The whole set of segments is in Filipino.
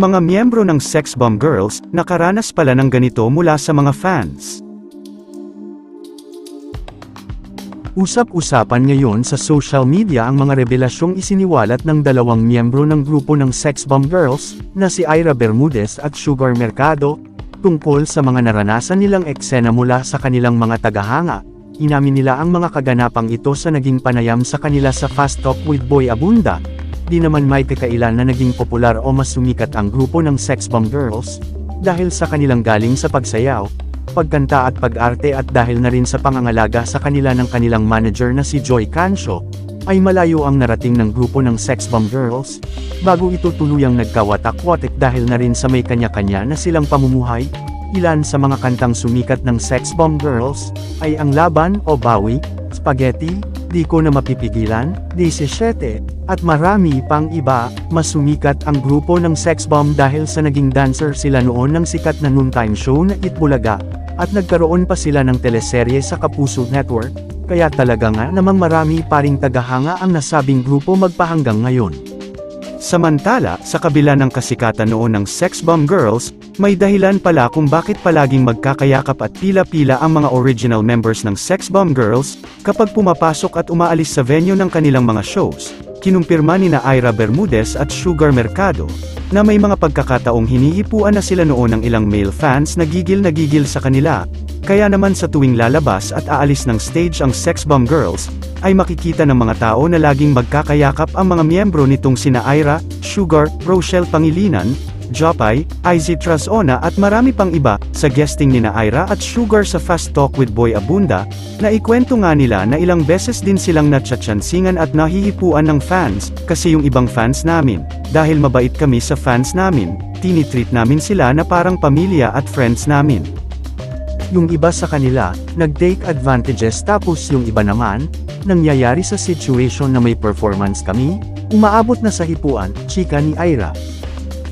Mga miyembro ng Sex Bomb Girls, nakaranas pala ng ganito mula sa mga fans. Usap-usapan ngayon sa social media ang mga revelasyong isiniwalat ng dalawang miyembro ng grupo ng Sex Bomb Girls, na si Ira Bermudez at Sugar Mercado, tungkol sa mga naranasan nilang eksena mula sa kanilang mga tagahanga. Inamin nila ang mga kaganapang ito sa naging panayam sa kanila sa Fast Talk with Boy Abunda. Di naman may kakailan na naging popular o mas sumikat ang grupo ng Sex Bomb Girls, dahil sa kanilang galing sa pagsayaw, pagkanta at pag-arte at dahil na rin sa pangangalaga sa kanila ng kanilang manager na si Joy Cancio, ay malayo ang narating ng grupo ng Sex Bomb Girls, bago ito tuluyang nagkawatak-watik dahil na rin sa may kanya-kanya na silang pamumuhay, ilan sa mga kantang sumikat ng Sex Bomb Girls, ay ang Laban o Bawi, Spaghetti, Di Ko Na Mapipigilan, 17, at marami pang iba, mas sumikat ang grupo ng Sex Bomb dahil sa naging dancer sila noon ng sikat na noontime show na Itbulaga, at nagkaroon pa sila ng teleserye sa Kapuso Network, kaya talaga nga namang marami pa ring tagahanga ang nasabing grupo magpahanggang ngayon. Samantala, sa kabila ng kasikatan noon ng Sex Bomb Girls, may dahilan pala kung bakit palaging magkakayakap at pila-pila ang mga original members ng Sex Bomb Girls, kapag pumapasok at umaalis sa venue ng kanilang mga shows. Kinumpirma ni na Ira Bermudez at Sugar Mercado, na may mga pagkakataong hinihipuan na sila noon ng ilang male fans na gigil na gigil sa kanila, kaya naman sa tuwing lalabas at aalis ng stage ang Sex Bomb Girls, ay makikita ng mga tao na laging magkakayakap ang mga miyembro nitong sina Ira, Sugar, Rochelle Pangilinan, Jopay, Izzy Trasona at marami pang iba, sa guesting ni na Ira at Sugar sa Fast Talk with Boy Abunda, na ikwento nga nila na ilang beses din silang natsatsansingan at nahihipuan ng fans, kasi yung ibang fans namin, dahil mabait kami sa fans namin, tinitreat namin sila na parang pamilya at friends namin. Yung iba sa kanila, nag-take advantages tapos yung iba naman, nangyayari sa situation na may performance kami, umaabot na sa hipuan, chika ni Ira.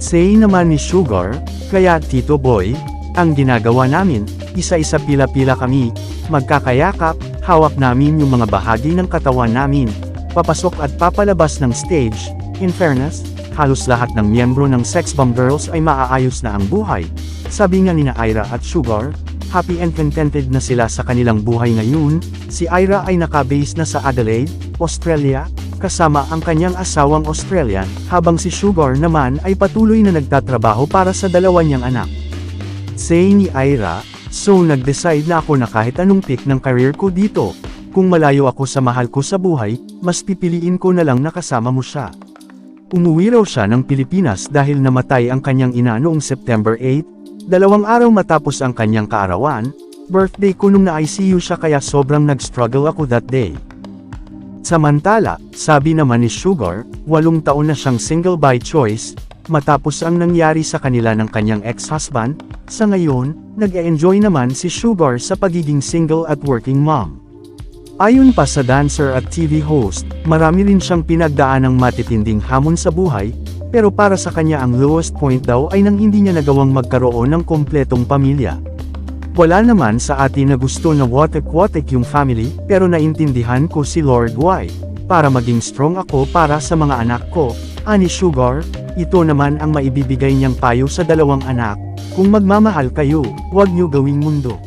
Say naman ni Sugar, kaya Tito Boy, ang ginagawa namin, isa-isa pila-pila kami, magkakayakap, hawak namin yung mga bahagi ng katawan namin, papasok at papalabas ng stage, in fairness, halos lahat ng miyembro ng Sex Bomb Girls ay maaayos na ang buhay. Sabi nga ni na Ira at Sugar, happy and contented na sila sa kanilang buhay ngayon, si Ira ay nakabase na sa Adelaide, Australia, kasama ang kanyang asawang Australian, habang si Sugar naman ay patuloy na nagtatrabaho para sa dalawa niyang anak. Say ni Ira, so nag-decide na ako na kahit anong pick ng career ko dito, kung malayo ako sa mahal ko sa buhay, mas pipiliin ko na lang nakasama mo siya. Umuwi raw siya ng Pilipinas dahil namatay ang kanyang ina noong September 8, dalawang araw matapos ang kanyang kaarawan, birthday ko nung na-ICU siya kaya sobrang nag-struggle ako that day. Samantala, sabi naman ni Sugar, walong taon na siyang single by choice, matapos ang nangyari sa kanila ng kanyang ex-husband, sa ngayon, nag-e-enjoy naman si Sugar sa pagiging single at working mom. Ayon pa sa dancer at TV host, marami rin siyang pinagdaan ng matitinding hamon sa buhay, pero para sa kanya ang lowest point daw ay nang hindi niya nagawang magkaroon ng kompletong pamilya. Wala naman sa atin na gusto na watek-watek yung family, pero naintindihan ko si Lord Why. Para maging strong ako para sa mga anak ko, ani Sugar, ito naman ang maibibigay niyang payo sa dalawang anak, kung magmamahal kayo, huwag niyo gawing mundo.